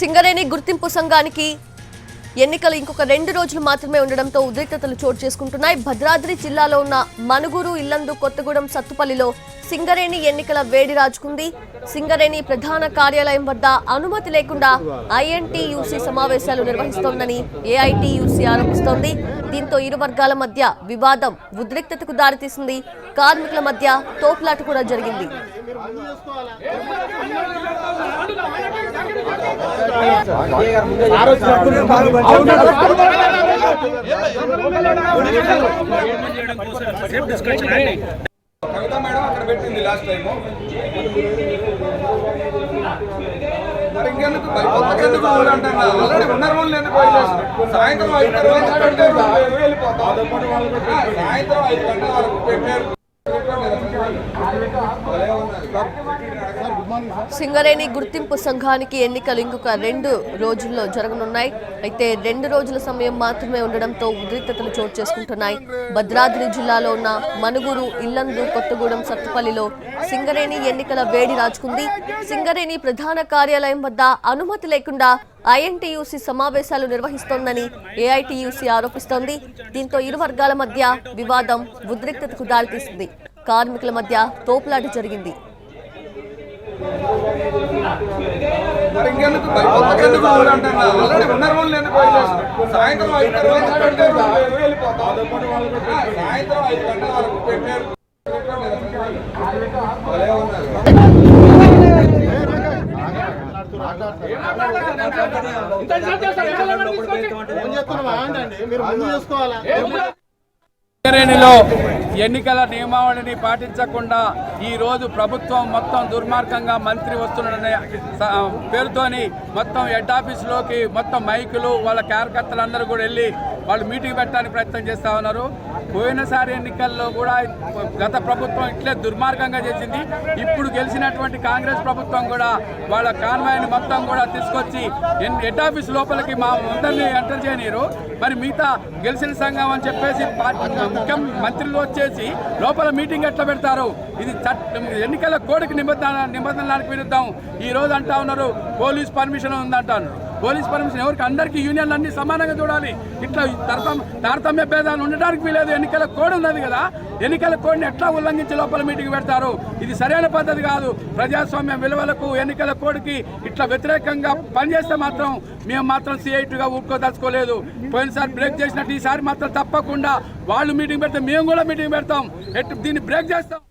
సింగరేణి గుర్తింపు సంఘానికి ఎన్నికలు ఇంకొక రెండు రోజులు మాత్రమే ఉండడంతో ఉద్రిక్తతలు చోటు చేసుకుంటున్నాయి. భద్రాద్రి జిల్లాలో ఉన్న మనుగురు ఇల్లందు కొత్తగూడెం సత్తుపల్లిలో సింగరేణి ఎన్నికల వేడి రాజుకుంది. సింగరేణి ప్రధాన కార్యాలయం వద్ద అనుమతి లేకుండా ఐఎన్టీయూసీ సమావేశాలు నిర్వహిస్తోందని ఏఐటీయూసీ ఆరోపిస్తోంది. దీంతో ఇరు వర్గాల మధ్య వివాదం ఉద్రిక్తతకు దారితీసింది. కార్మికుల మధ్య తోపులాట కూడా జరిగింది. కవిత మేడం అక్కడ పెట్టింది లాస్ట్ టైం మరి ఇంకెందుకు మరి ఆల్రెడీ ఉన్న రోజులు ఎందుకు సాయంత్రం ఐదు తర్వాత వెళ్ళిపోతాం సాయంత్రం ఐదు గంటల వరకు పెట్టారు. సింగరేణి గుర్తింపు సంఘానికి ఎన్నికలు ఇంకొక రెండు రోజుల్లో జరగనున్నాయి. అయితే రెండు రోజుల సమయం మాత్రమే ఉండడంతో ఉద్రిక్తతలు చోటు చేసుకుంటున్నాయి. భద్రాద్రి జిల్లాలో ఉన్న మనుగురు ఇల్లందు కొత్తగూడెం సత్తుపల్లిలో సింగరేణి ఎన్నికల వేడి రాజుకుంది. సింగరేణి ప్రధాన కార్యాలయం వద్ద అనుమతి లేకుండా ఐఎన్టీయూసీ సమావేశాలు నిర్వహిస్తోందని ఏఐటీయూసీ ఆరోపిస్తోంది. దీంతో ఇరు వర్గాల మధ్య వివాదం ఉద్రిక్తతకు దారితీసింది. కార్మికుల మధ్య తోపులాట జరిగింది. మరి ముందు చేసుకోవాలా? ఎన్నికల నియమావళిని పాటించకుండా ఈ రోజు ప్రభుత్వం మొత్తం దుర్మార్గంగా మంత్రి వస్తున్నాడనే పేరుతోని మొత్తం హెడ్ ఆఫీసులోకి మొత్తం మైకులు వాళ్ళ కార్యకర్తలందరూ కూడా వెళ్ళి వాళ్ళు మీటింగ్ పెట్టడానికి ప్రయత్నం చేస్తా ఉన్నారు. పోయినసారి ఎన్నికల్లో కూడా గత ప్రభుత్వం ఇట్లే దుర్మార్గంగా చేసింది. ఇప్పుడు గెలిచినటువంటి కాంగ్రెస్ ప్రభుత్వం కూడా వాళ్ళ కాన్వాయ్ని మొత్తం కూడా తీసుకొచ్చి ఎన్- హెడ్ ఆఫీస్ లోపలికి మా అందరినీ ఎంటర్ చేయనీరు మరి మిగతా గెలిచిన సంఘం అని చెప్పేసి ముఖ్యం మంత్రులు వచ్చేసి లోపల మీటింగ్ ఎట్లా పెడతారు? ఇది ఎన్నికల కోడికి నిబంధన నిబంధనలకు విరుద్ధం. ఈ రోజు అంటా ఉన్నారు పోలీస్ పర్మిషన్ ఉందంటారు పోలీస్ పర్మిషన్ ఎవరికి? అందరికీ యూనియన్లు అన్ని సమానంగా చూడాలి. ఇట్లా తరతమ తారతమ్య భేదాలు ఉండడానికి వీలేదు. ఎన్నికల కోడ్ ఉన్నది కదా. ఎన్నికల కోడ్ని ఎట్లా ఉల్లంఘించి లోపల మీటింగ్ పెడతారు? ఇది సరైన పద్ధతి కాదు. ప్రజాస్వామ్య విలువలకు ఎన్నికల కోడ్కి ఇట్లా వ్యతిరేకంగా పనిచేస్తే మాత్రం మేము మాత్రం సిఐటిగా ఊపుకోదలుచుకోలేదు పోయినసారి బ్రేక్ చేసినట్టు ఈసారి మాత్రం తప్పకుండా వాళ్ళు మీటింగ్ పెడితే మేము కూడా మీటింగ్ పెడతాం. ఎట్టు దీన్ని బ్రేక్ చేస్తాం.